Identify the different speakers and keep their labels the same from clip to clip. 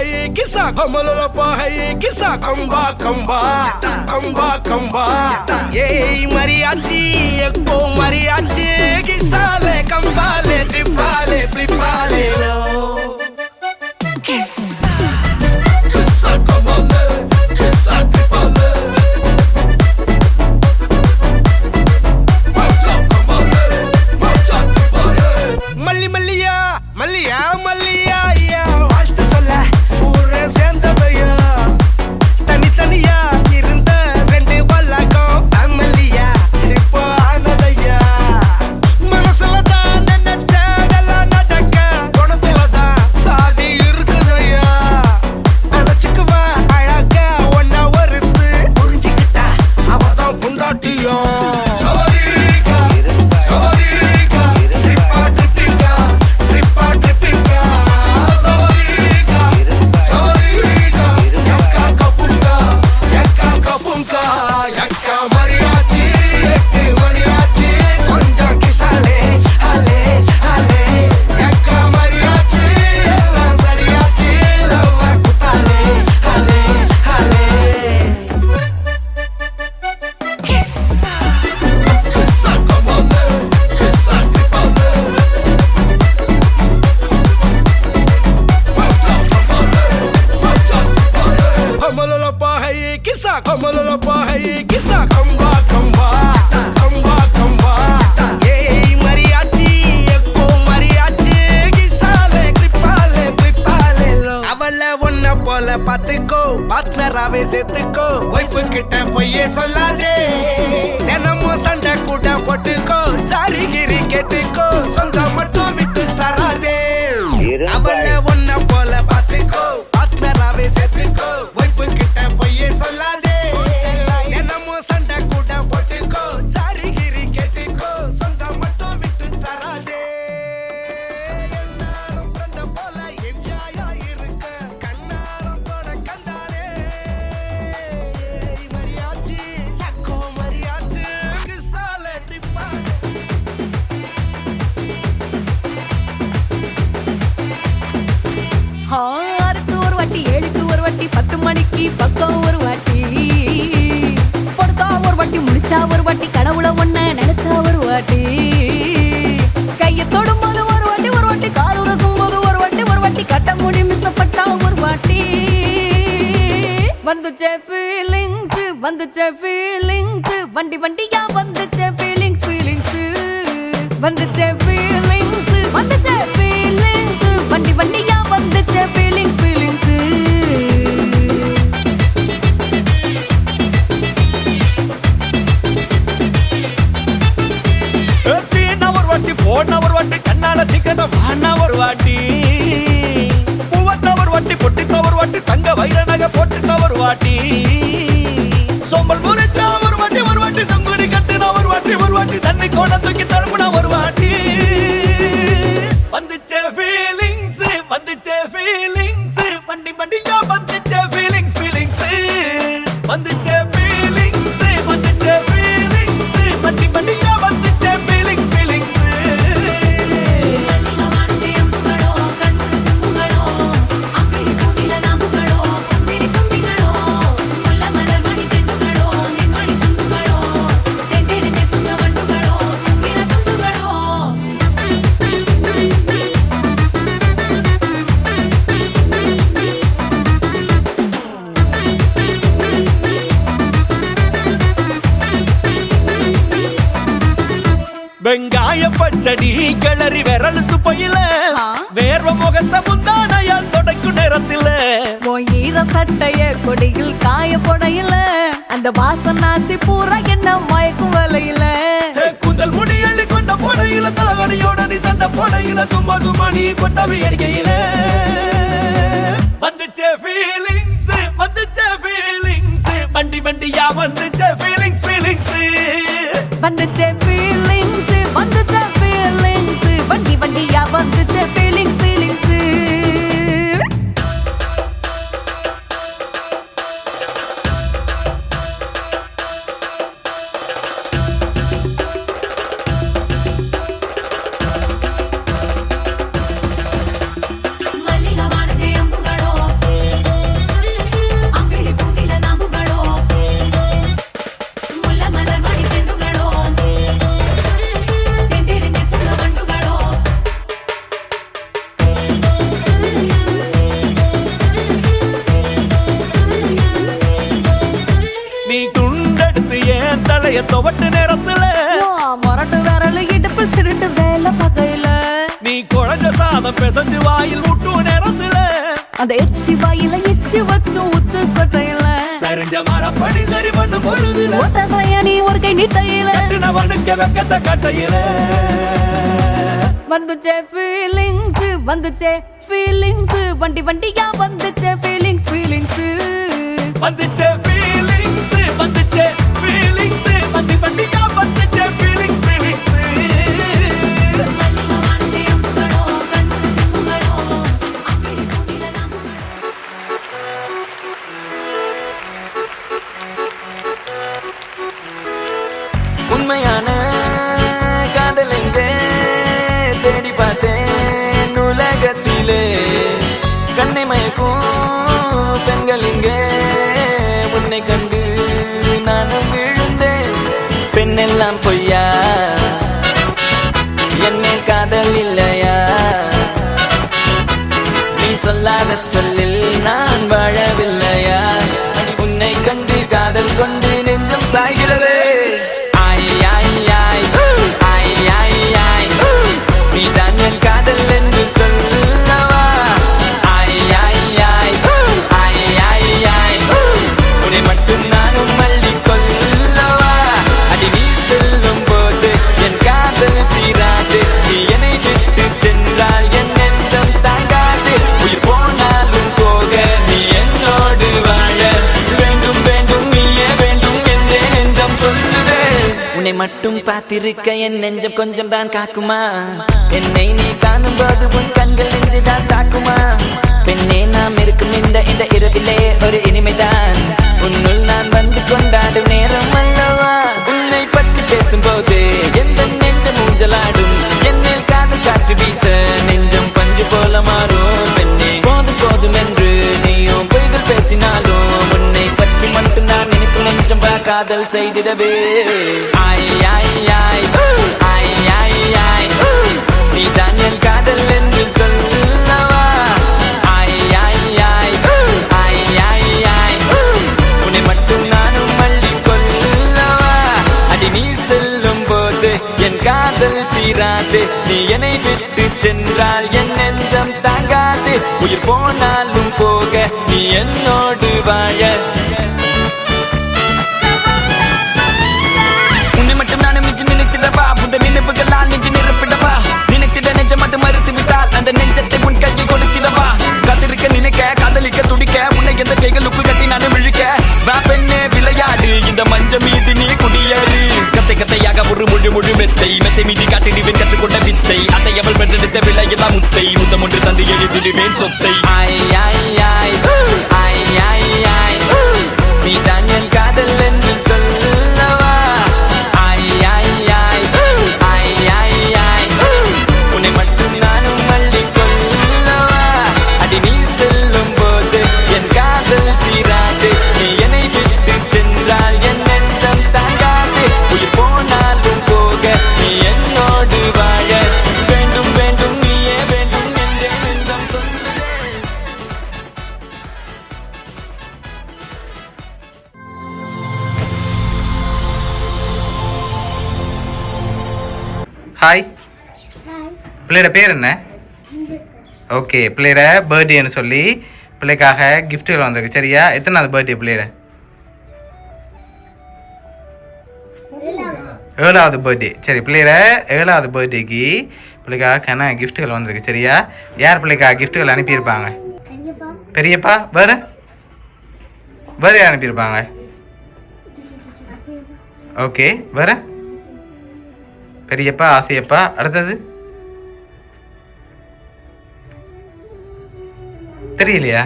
Speaker 1: है किसा हमलोलपा है किसा कंबा कंबा कंबा कंबा ये मरी अज्जी एक्को मरी अज्जी किसाले कंबाले ट्रिपाले प्रिपाले लो किसा mariachi kisale kripale kripale lo அவள ஒன்ன போல பாத்துக்கோ பார்ட்னராவே சேர்த்துக்கோ. ஒய்ஃபு கிட்ட பொய்யே சொல்லாதே. தினமும் சண்டை கூட போட்டுக்கோ. சாரிகிரி கேட்டுக்கோ. வாட்டி
Speaker 2: ஏழுக்கு ஒரு வாட்டி பத்து மணிக்கு பக்கம் ஒரு வாட்டி. பொடுத்தா ஒரு வாட்டி முடிச்சா ஒரு வாட்டி கடவுளை ஒண்ண நினைச்சா ஒரு வாட்டி. கைய தொடும்போது ஒரு வாட்டி ஒரு வாட்டி கால் உரசும் போது ஒரு வாட்டி ஒரு வாட்டி கட்ட முடி மிசப்பட்டா ஒரு வாட்டி. வந்துச்சே ஃபீலிங்ஸ் வந்துச்சே ஃபீலிங்ஸ் வண்டி வண்டியா வந்துச்சே ஃபீலிங்ஸ் ஃபீலிங்ஸ் வந்துச்சே ஃபீலிங்ஸ் வந்துச்சே ஃபீலிங்ஸ் வண்டி
Speaker 3: பச்சடி கிளறி விரல் சுப்பையில. வேர்வ முகத்த முந்தானையால் தொடக்கும் நேரத்தில.
Speaker 2: ஈர சட்டைய கொடியில் காய போடையில. அந்த வாசனாசி பூரா என்ன மயக்கும் வலையில.
Speaker 3: கூந்தல் முடி அள்ளி கொண்ட போடையில தலகடியோட நீ சண்டை போடையில. சும்மா சும்மா நீ கொண்டவி அடிக்கையில. வந்துச்சே ஃபீலிங்ஸ் வந்துச்சே ஃபீலிங்ஸ் வண்டி வண்டியா வந்துச்சே ஃபீலிங்ஸ் ஃபீலிங்ஸ்
Speaker 2: வந்துச்சே ஃபீலிங்ஸ் வண்டியா வந்துச்சே ஃபீலிங்ஸ் அந்த எச்சி வாயில எச்சி வச்சும் உச்சு கொட்டையில.
Speaker 3: சரிஞ்ச மரப்படி சரி பண்ணு பொழுதுல.
Speaker 2: ஒத்த சையனி ஒரு கை நீட்டையில.
Speaker 3: கட்டுனவனுக்கு வெக்கத்த கட்டையில.
Speaker 2: வந்துச்சே ஃபீலிங்ஸ் வந்துச்சே ஃபீலிங்ஸ் வண்டி வண்டியா வந்துச்சே ஃபீலிங்ஸ் ஃபீலிங்ஸ்
Speaker 3: வந்துச்சே சொல்லில் நான் வாழவில்லை. உன்னை பார்த்திருக்க என் நெஞ்சம் கொஞ்சம் தான் காக்குமா? என்னை நீ காணும் போது உன் கண்கள் நெஞ்சு தான் தாக்குமா? பெண்ணே நாம் இருக்கும் இந்த இந்த இரவிலே ஒரு இனிமைதான். உன்னுள் நான் வந்து கொண்டாடும் நேரம் காதல் செய்திடவே. ஆய் ஆய் ஆய் ஆய் ஆய் ஆய் நீ தான் என் காதல் என்று சொல்லவா? ஆய் ஆய் ஆய் ஆய் ஆய் ஆய் உன்னை மட்டும் நானும் மல்லி கொல்லவா அடி நீ செல்லும் போது என் காதல் தீராது. நீ என்னை விட்டு சென்றால் என் நெஞ்சம் தாங்காது. உயிர் போனாலும் போக நீ என்னோடு எந்த கைகளுக்குள் கட்டி நானும் இழுக்க வேப்பெண்ணே விளையாடு இந்த மஞ்ச மீது நீ குடியேறு. கத்தை கத்தையாக ஒரு முழு முழு மெத்தை மெத்தை மீதி காட்டிடுவேன் கற்றுக்கொண்ட வித்தை. அதை அவள் பெற்றெடுத்த விலையெல்லாம் முத்தை. முத்தம் ஒன்று தந்து எழுதிடுவேன் சொத்தை. ஆய் ஆய்
Speaker 4: பிள்ளையோட பேர் என்ன? ஓகே பிள்ளையோட பர்த்டேன்னு சொல்லி பிள்ளைக்காக கிஃப்ட்டுகள் வந்திருக்கு. சரியா? எத்தனாவது பர்த்டே பிள்ளையோட? ஏழாவது பர்த்டே சரி பிள்ளையோட ஏழாவது பர்த்டேக்கு பிள்ளைக்காக கன கிஃப்ட்டுகள் வந்திருக்கு. சரியா? யார் பிள்ளைக்காக கிஃப்ட்டுகள் அனுப்பியிருப்பாங்க? பெரியப்பா வேறு? வேறு யார் அனுப்பியிருப்பாங்க? ஓகே வேறு? பெரியப்பா ஆசையப்பா அடுத்தது? தெரியலையா.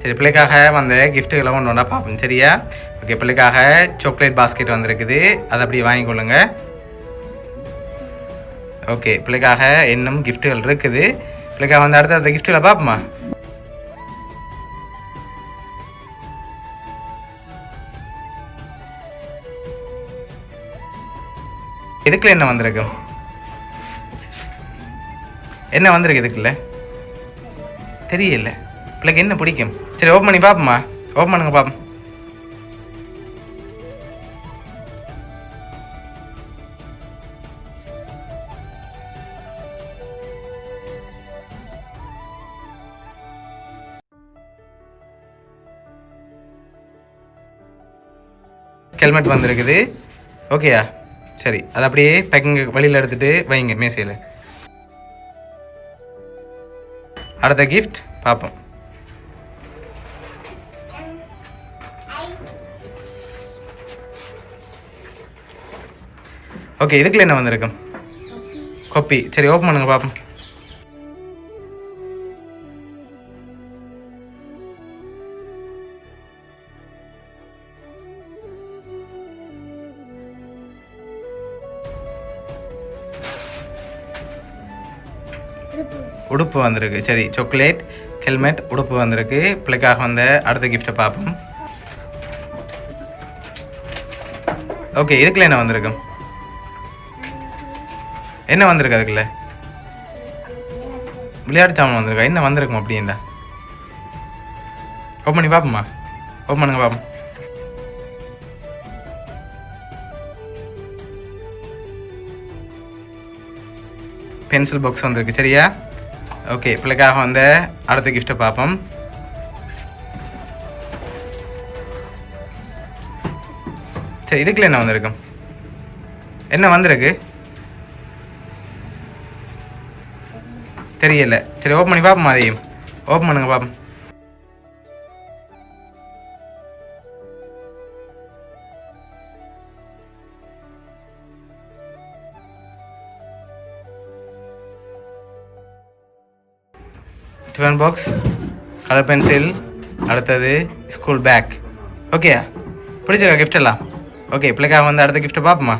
Speaker 4: சரி பிள்ளைக்காக வந்த கிஃப்ட்டுகளை ஒன்று ஒன்றா பார்ப்போம். சரியா? ஓகே பிள்ளைக்காக சாக்லேட் பாஸ்கெட் வந்திருக்குது. அதை அப்படியே வாங்கிக்கொள்ளுங்க ஓகே பிள்ளைக்காக இன்னும் கிஃப்ட்டுகள் இருக்குது. பிள்ளைக்காக வந்து அடுத்த அந்த கிஃப்ட்டுகளை பார்ப்போமா? இதுக்குள்ள என்ன வந்திருக்கு? என்ன வந்திருக்கு இதுக்குள்ள? தெரியல. பிள்ளைக்கு என்ன பிடிக்கும்? சரி ஓப்பன் பண்ணி பார்ப்போம்மா. ஓப்பன் பண்ணுங்க பார்ப்போம். ஹெல்மெட் வந்திருக்குது. ஓகேயா சரி அது அப்படியே பேக்கிங் வழியில் எடுத்துகிட்டு வைங்க மேசையில். அடுத்த கிஃப்ட் பார்ப்போம். ஓகே இதுக்குள்ள என்ன வந்திருக்கும் கொப்பி. சரி ஓப்பன் பண்ணுங்க பார்ப்போம். உடுப்பு வந்திருக்கு. சரி சாக்லேட் ஹெல்மெட் உடுப்பு வந்திருக்கு. பிள்ளைக்காக வந்த அடுத்த கிஃப்ட்டை பார்ப்போம். ஓகே இதுக்குள்ள என்ன வந்திருக்கும் என்ன வந்திருக்கு அதுக்குள்ள? விளையாட்டு சாமான் வந்திருக்கா? என்ன வந்திருக்கும் அப்படின்டா? ஓப்பன் பண்ணி பார்ப்போமா? ஓப்பன் பண்ணுங்க பார்ப்போம். பென்சில் பாக்ஸ் வந்திருக்கு. சரியா? ஓகே பிள்ளைக்காக வந்த அடுத்த கிஃப்ட்டை பார்ப்போம். சரி இதுக்குள்ள என்ன வந்திருக்கும் என்ன வந்திருக்கு? தெரியல. சரி ஓப்பன் பண்ணி பார்ப்போம் அதையும்? ஓப்பன் பண்ணுங்க பார்ப்போம். டிஃபன் பாக்ஸ் கலர் பென்சில் அடுத்தது ஸ்கூல் பேக் ஓகேயா பிடிச்சக்கா கிஃப்ட் எல்லாம்? ஓகே பிள்ளைக்காக வந்து அடுத்த கிஃப்ட்டை பார்ப்போமா?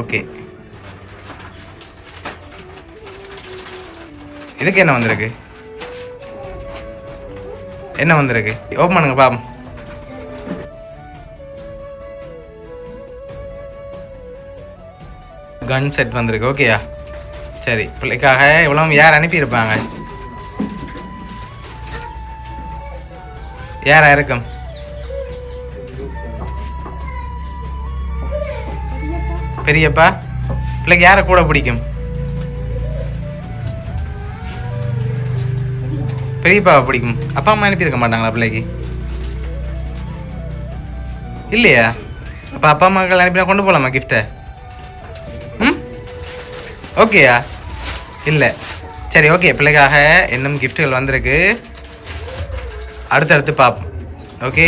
Speaker 4: ஓகே இதுக்கு என்ன வந்திருக்கு? என்ன வந்திருக்கு? ஓப்பன் பண்ணுங்க பாப்போம் கன் செட் வந்திருக்கு ஓகேயா சரி பிள்ளைக்காக இவ்வளோ யார் அனுப்பியிருப்பாங்க? யாரா இருக்கும்? பெரியப்பா? பிள்ளைக்கு யாரை கூட பிடிக்கும்? பெரியப்பாவை பிடிக்கும். அப்பா அம்மா அனுப்பியிருக்க மாட்டாங்களா பிள்ளைக்கு? இல்லையா? அப்போ அப்பா அம்மாக்கள் அனுப்பினா கொண்டு போகலாமா கிஃப்ட்டை ம்? ஓகேயா? இல்லை. சரி ஓகே. பிள்ளைக்காக இன்னும் கிஃப்ட்டுகள் வந்திருக்கு. அடுத்தடுத்து பார்ப்போம் ஓகே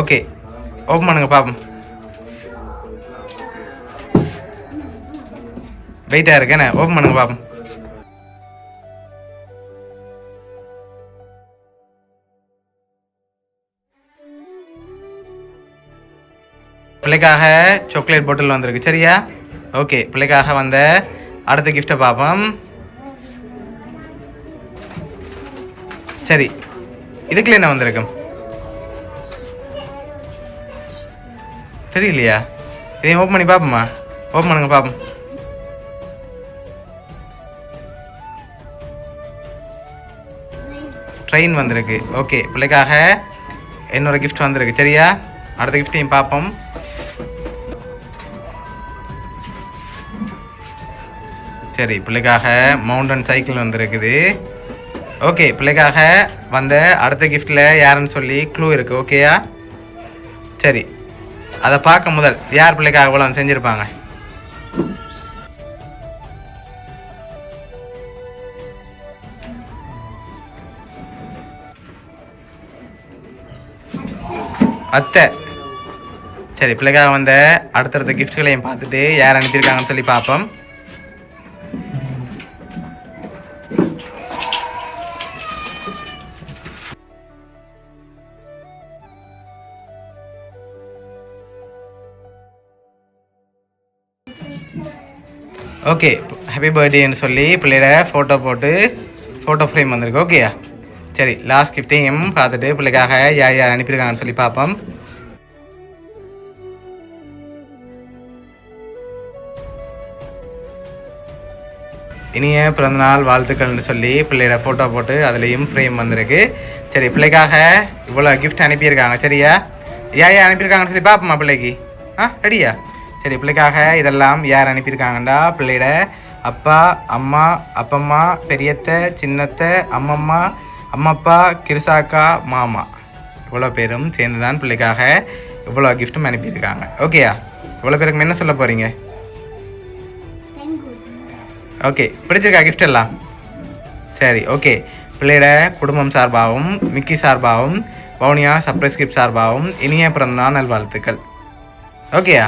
Speaker 4: ஓகே ஓப்பன் பண்ணுங்க பார்ப்போம் வெயிட்டாக இருக்கேண்ணே ஓப்பன் பண்ணுங்க பார்ப்போம் பிள்ளைக்காக சாக்லேட் பாட்டில் வந்திருக்கு சரியா? ஓகே பிள்ளைக்காக வந்த அடுத்த கிஃப்ட்டை பார்ப்போம் சரி இதுக்குள்ள என்ன வந்திருக்கும்? தெரியலையா? இதையும் ஓப்பன் பண்ணி பார்ப்போமா? ஓப்பன் பண்ணுங்க பார்ப்போம். ட்ரெயின் வந்திருக்கு. ஓகே பிள்ளைக்காக இன்னொரு கிஃப்ட் வந்திருக்கு. சரியா? அடுத்த கிஃப்டையும் பார்ப்போம். சரி பிள்ளைக்காக மவுண்டன் சைக்கிள் வந்திருக்குது. ஓகே பிள்ளைக்காக வந்த அடுத்த கிஃப்டில் யாருன்னு சொல்லி க்ளூ இருக்குது ஓகேயா சரி. அதை பார்க்க முதல். யார் பிள்ளைக்காக இவ்வளோ செஞ்சுருப்பாங்க? அத்தை. சரி பிள்ளைக்காக வந்த அடுத்தடுத்த கிஃப்ட்களையும் பார்த்துட்டு யார் அனுப்பியிருக்காங்கன்னு சொல்லி பார்ப்போம். ஓகே ஹாப்பி பர்த்டேன்னு சொல்லி பிள்ளையோட ஃபோட்டோ போட்டு ஃபோட்டோ ஃப்ரேம் வந்திருக்கு. ஓகேயா சரி லாஸ்ட் கிஃப்டையும் பார்த்துட்டு பிள்ளைக்காக யார் யார் அனுப்பியிருக்காங்கன்னு சொல்லி பார்ப்போம். இனிய பிறந்தநாள் வாழ்த்துக்கள்னு சொல்லி பிள்ளையோட ஃபோட்டோ போட்டு அதுலேயும் ஃப்ரேம் வந்திருக்கு. சரி பிள்ளைக்காக இவ்வளோ கிஃப்ட் அனுப்பியிருக்காங்க. சரியா? யா யார் அனுப்பியிருக்காங்கன்னு சொல்லி பார்ப்போமா பிள்ளைக்கு? ஆ ரெடியா சரி பிள்ளைக்காக இதெல்லாம் யார் அனுப்பியிருக்காங்கண்டா? பிள்ளையிட அப்பா அம்மா அப்பம்மா பெரியத்த சின்னத்த அம்மம்மா அம்மப்பா கிருசாக்கா மாமா. இவ்வளோ பேரும் சேர்ந்து தான் பிள்ளைக்காக இவ்வளோ கிஃப்ட்டும் அனுப்பியிருக்காங்க. ஓகேயா இவ்வளோ பேருக்கு என்ன சொல்ல போகிறீங்க ஓகே பிடிச்சிருக்கா கிஃப்ட் எல்லாம்? சரி ஓகே பிள்ளையோட குடும்பம் சார்பாகவும் மிக்கி சார்பாகவும் வவுனியா சர்ப்ரைஸ் கிஃப்ட் சார்பாகவும் இனிய பிறந்தநாள் நல்வாழ்த்துக்கள். ஓகேயா